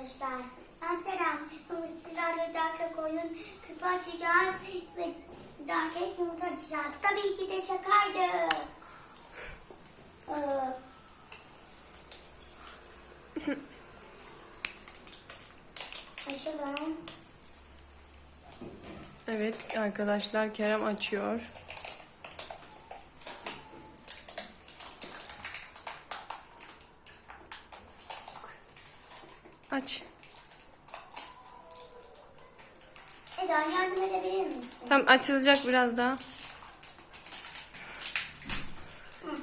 arkadaşlar. Ben Serap. Bugün sizlerle Dark oyun kutu açacağız ve Dark yumurta açacağız. Tabii ki de şakaydı. Ee, Açalım. Evet arkadaşlar Kerem açıyor. Aç. Eda yardım edebilir misin? Tam açılacak biraz daha.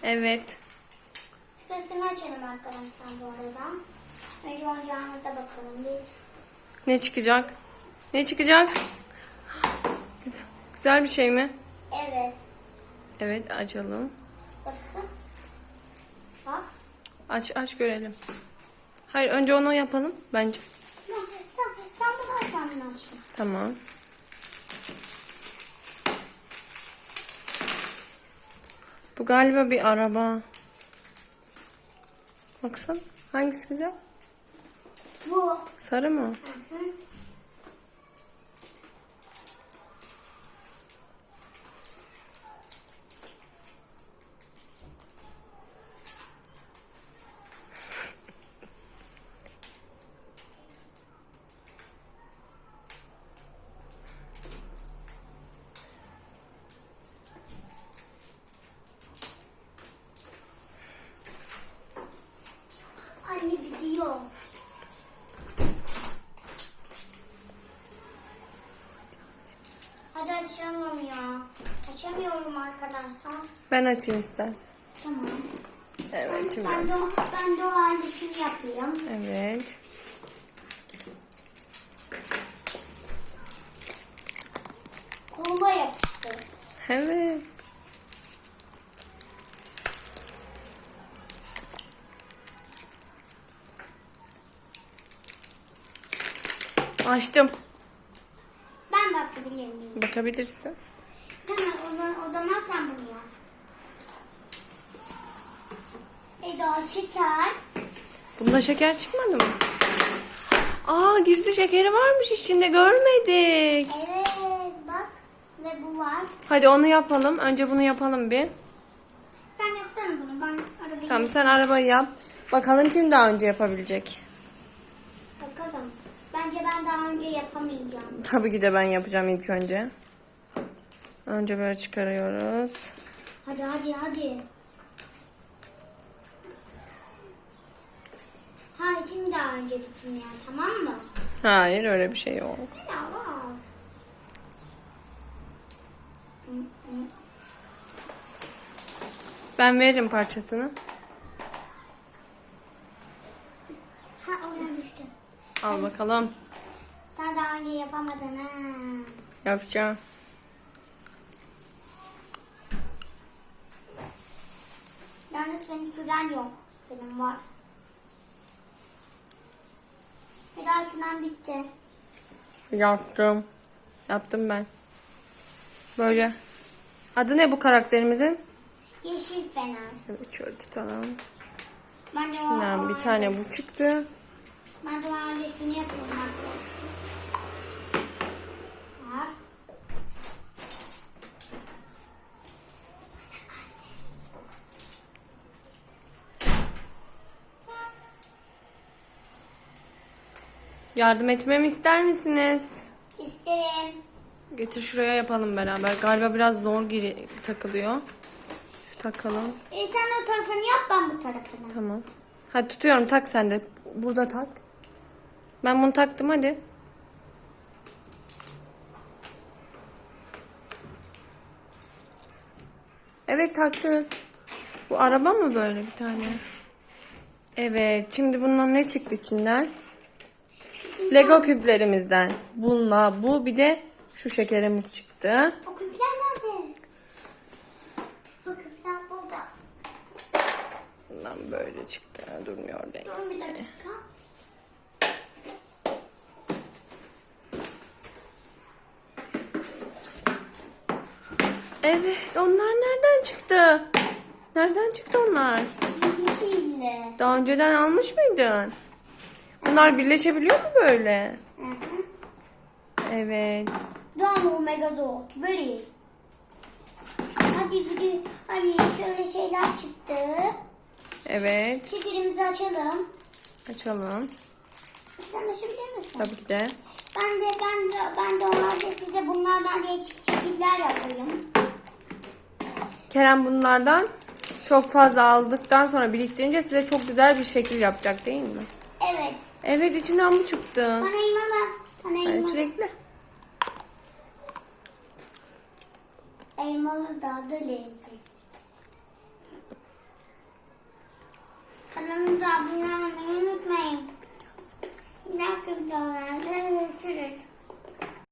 Evet. Şurasını açalım arkadaşlar bu arada. Önce oyuncağımıza bakalım. Bir Ne çıkacak? Ne çıkacak? Güzel, güzel bir şey mi? Evet. Evet açalım. Bakın. Bak. Aç aç görelim. Hayır önce onu yapalım bence. Sen, sen aç ben. Tamam. Bu galiba bir araba. Baksana. Hangisi güzel? Bu. Sarı mı? Hı Hadi açamam ya. Açamıyorum arkadaşlar. Ben açayım istersen. Tamam. Evet şimdi Ben de, ben de o halde şunu yapayım. Evet. Koluma yapıştı. Evet. Açtım. Bakabilir miyim? Bakabilirsin. Sen o o zaman sen bunu yap. Eda şeker. Bunda şeker çıkmadı mı? Aa gizli şekeri varmış içinde görmedik. Evet bak. Ve bu var. Hadi onu yapalım. Önce bunu yapalım bir. Sen yapsana bunu. Ben arabayı Tamam sen arabayı yap. Bakalım kim daha önce yapabilecek. Ben önce yapamayacağım. Tabii ki de ben yapacağım ilk önce. Önce böyle çıkarıyoruz. Hadi hadi hadi. Hayır şimdi daha önce bitsin ya tamam mı? Hayır öyle bir şey yok. Ya var. Ben veririm parçasını. Ha oraya düştü. Al bakalım. Sen daha önce yapamadın ha. Yapacağım. Yalnız senin süren yok. Benim var. Bir daha süren bitti. Yaptım. Yaptım ben. Böyle. Adı ne bu karakterimizin? Yeşil fener. Evet şöyle tutalım. Ben de o, Şimdiden bir tane bu çıktı. Ben şunu yapıyorum. Var. Yardım etmemi ister misiniz? İsterim. Getir şuraya yapalım beraber. Galiba biraz zor giri takılıyor. Şu takalım. E sen o tarafını yap ben bu tarafını. Tamam. Hadi tutuyorum tak sen de. Burada tak. Ben bunu taktım hadi. Evet taktım. Bu araba mı böyle bir tane? Evet. Şimdi bundan ne çıktı içinden? Lego küplerimizden. Bununla bu bir de şu şekerimiz çıktı. O küpler nerede? O küpler burada. Bundan böyle çıktı. Durmuyor denk. Durun bir dakika. Evet. Onlar nereden çıktı? Nereden çıktı onlar? Sihirli. Daha önceden almış mıydın? Bunlar birleşebiliyor mu böyle? Hı hı. Evet. Down Megazord. Very. Hadi video, hadi şöyle şeyler çıktı. Evet. Şekerimizi açalım. Açalım. Sen açabilir misin? Tabii ki de. Ben de ben de ben de onlarda size bunlardan değişik şekiller yapayım. Kerem bunlardan çok fazla aldıktan sonra biriktirince size çok güzel bir şekil yapacak değil mi? Evet. Evet içinden bu çıktı. Bana elmalı. Bana Evet elmalı. çilekli. Elmalı daha da leziz. Kanalımıza abone olmayı unutmayın. Bir dakika videolarda görüşürüz.